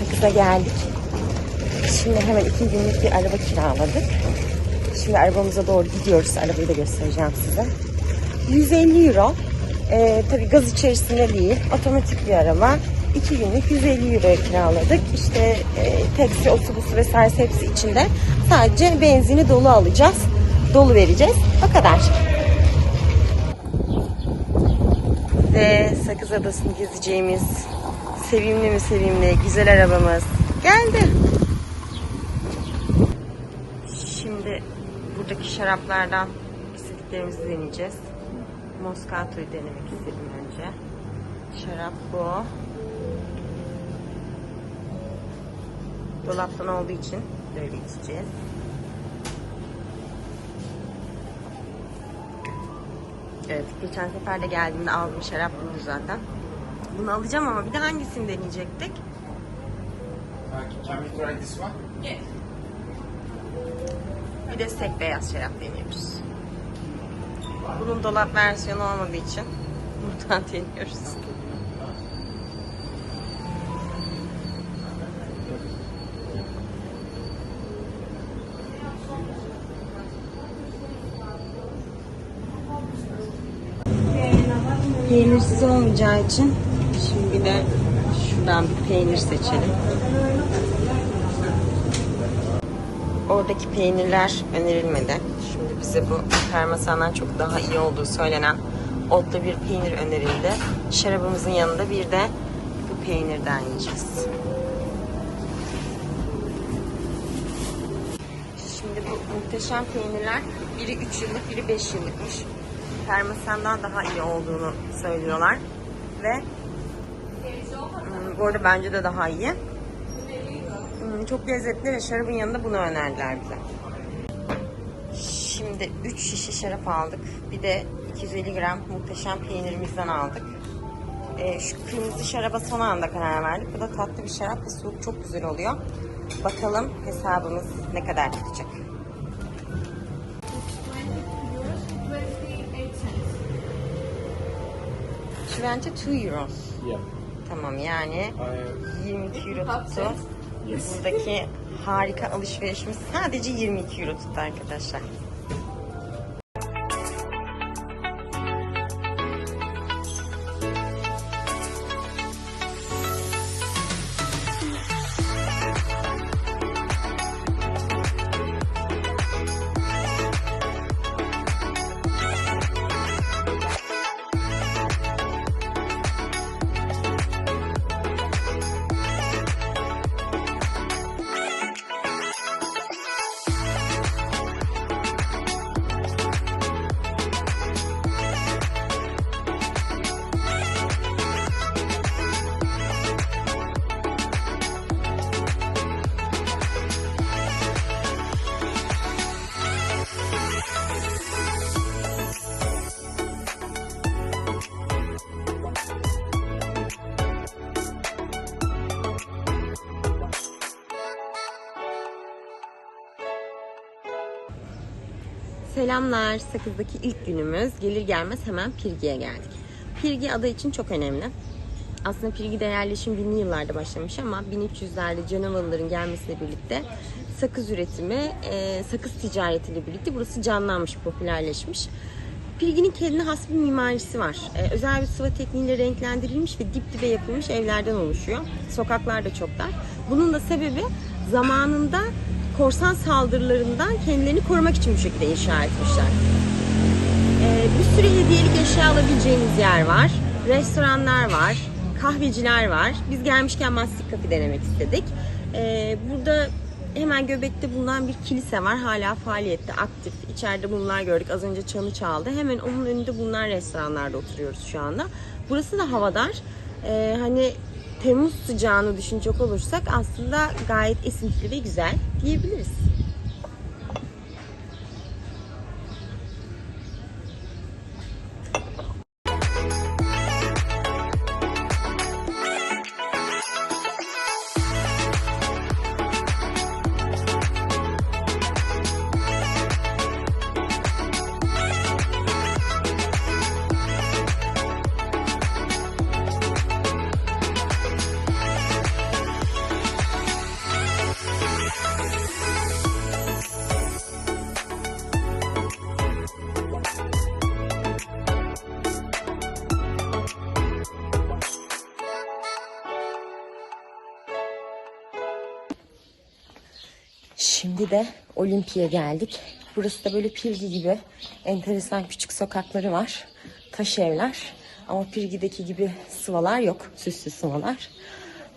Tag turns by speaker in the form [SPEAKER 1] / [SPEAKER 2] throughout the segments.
[SPEAKER 1] Sakız'a geldik. Şimdi hemen iki günlük bir araba kiraladık. Şimdi arabamıza doğru gidiyoruz. Arabayı da göstereceğim size. 150 euro. Ee, tabii gaz içerisinde değil. Otomatik bir araba. 2 günlük 150 euro kiraladık. İşte e, taksi, otobüsü vesaire hepsi içinde. Sadece benzini dolu alacağız. Dolu vereceğiz. O kadar. Ve Sakız Adası'nı gezeceğimiz sevimli mi sevimli güzel arabamız geldi. Şimdi buradaki şaraplardan istediklerimizi deneyeceğiz. Moscato'yu denemek istedim önce. Şarap bu. Dolaptan olduğu için böyle içeceğiz. Evet, geçen sefer de geldiğimde aldığım şarap buydu zaten. Bunu alacağım ama bir de hangisini deneyecektik?
[SPEAKER 2] Can we try this one?
[SPEAKER 1] Bir de sek beyaz şarap deniyoruz. Bunun dolap versiyonu olmadığı için buradan deniyoruz. Peynirsiz olmayacağı için şimdi de şuradan bir peynir seçelim. Oradaki peynirler önerilmedi. Şimdi bize bu parmesandan çok daha iyi olduğu söylenen otlu bir peynir önerildi. Şarabımızın yanında bir de bu peynirden yiyeceğiz. Şimdi bu muhteşem peynirler biri 3 yıllık biri 5 yıllıkmış. Parmesandan daha iyi olduğunu söylüyorlar. Ve bu arada bence de daha iyi. Hmm, Çok lezzetli ve şarabın yanında bunu önerdiler bize. Şimdi 3 şişe şarap aldık. Bir de 250 gram muhteşem peynirimizden aldık. Ee, şu kırmızı şaraba son anda karar verdik. Bu da tatlı bir şarap ve soğuk çok güzel oluyor. Bakalım hesabımız ne kadar tutacak. 22 euros.
[SPEAKER 2] Yeah.
[SPEAKER 1] Tamam yani
[SPEAKER 2] I,
[SPEAKER 1] 22 euro tuttu. Buradaki harika alışverişimiz sadece 22 euro tuttu arkadaşlar. Selamlar. Sakız'daki ilk günümüz. Gelir gelmez hemen Pirgi'ye geldik. Pirgi ada için çok önemli. Aslında Pirgi'de yerleşim binli yıllarda başlamış ama 1300'lerde Cenavalıların gelmesiyle birlikte sakız üretimi, e, sakız ticaretiyle birlikte burası canlanmış, popülerleşmiş. Pirgi'nin kendine has bir mimarisi var. E, özel bir sıva tekniğiyle renklendirilmiş ve dip dibe yapılmış evlerden oluşuyor. Sokaklar da çok dar. Bunun da sebebi zamanında korsan saldırılarından kendilerini korumak için bu şekilde inşa etmişler. Ee, bir sürü hediyelik eşya alabileceğiniz yer var. Restoranlar var. Kahveciler var. Biz gelmişken Mastik Kafe denemek istedik. Ee, burada hemen göbekte bulunan bir kilise var. Hala faaliyette, aktif. İçeride mumlar gördük. Az önce çanı çaldı. Hemen onun önünde bulunan restoranlarda oturuyoruz şu anda. Burası da havadar. Ee, hani Temmuz sıcağını düşünecek olursak aslında gayet esintili ve güzel diyebiliriz. Şimdi de Olimpi'ye geldik. Burası da böyle Pirgi gibi enteresan küçük sokakları var. Taş evler. Ama Pirgi'deki gibi sıvalar yok. Süslü sıvalar.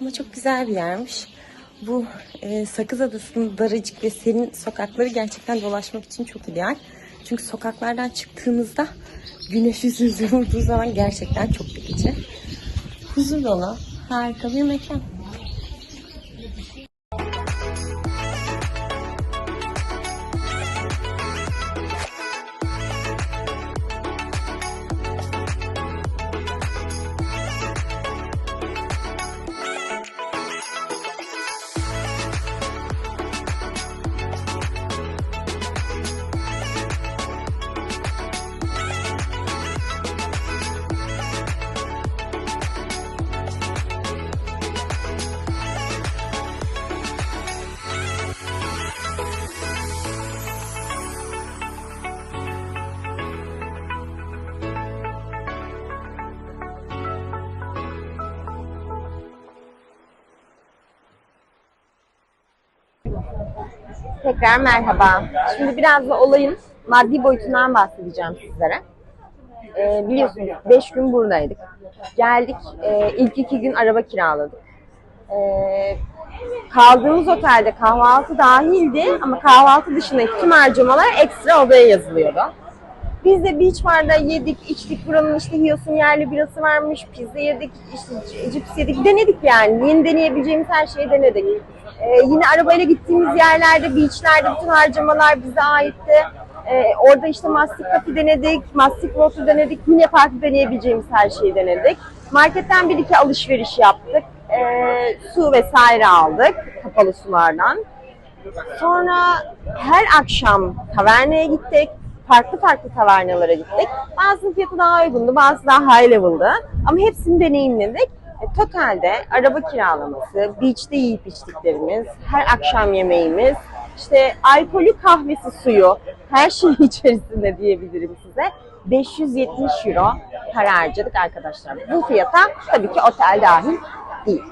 [SPEAKER 1] Ama çok güzel bir yermiş. Bu e, Sakız Adası'nın daracık ve serin sokakları gerçekten dolaşmak için çok ideal. Çünkü sokaklardan çıktığınızda güneş yüzünüze vurduğu zaman gerçekten çok dikici. Huzur dolu, harika bir mekan. Tekrar merhaba. Şimdi biraz da olayın maddi boyutundan bahsedeceğim sizlere. Ee, biliyorsunuz 5 gün buradaydık. Geldik, e, ilk iki gün araba kiraladık. Ee, kaldığımız otelde kahvaltı dahildi ama kahvaltı dışındaki tüm harcamalar ekstra odaya yazılıyordu. Biz de Beach Bar'da yedik, içtik. Buranın işte Hiyos'un yerli birası varmış. Pizza yedik, işte cips yedik. Denedik yani. Yeni deneyebileceğimiz her şeyi denedik. Ee, yine arabayla gittiğimiz yerlerde, beachlerde bütün harcamalar bize aitti. Ee, orada işte Mastic Coffee denedik, Mastic Water denedik. Yine farklı deneyebileceğimiz her şeyi denedik. Marketten bir iki alışveriş yaptık. Ee, su vesaire aldık kapalı sulardan. Sonra her akşam taverneye gittik. Farklı farklı tavernalara gittik. Bazı fiyatı daha uygundu, bazı daha high level'dı. Ama hepsini deneyimledik. E, totalde araba kiralaması, beach'te yiyip içtiklerimiz, her akşam yemeğimiz, işte alkolü kahvesi suyu, her şey içerisinde diyebilirim size. 570 euro para harcadık arkadaşlar. Bu fiyata tabii ki otel dahil değil.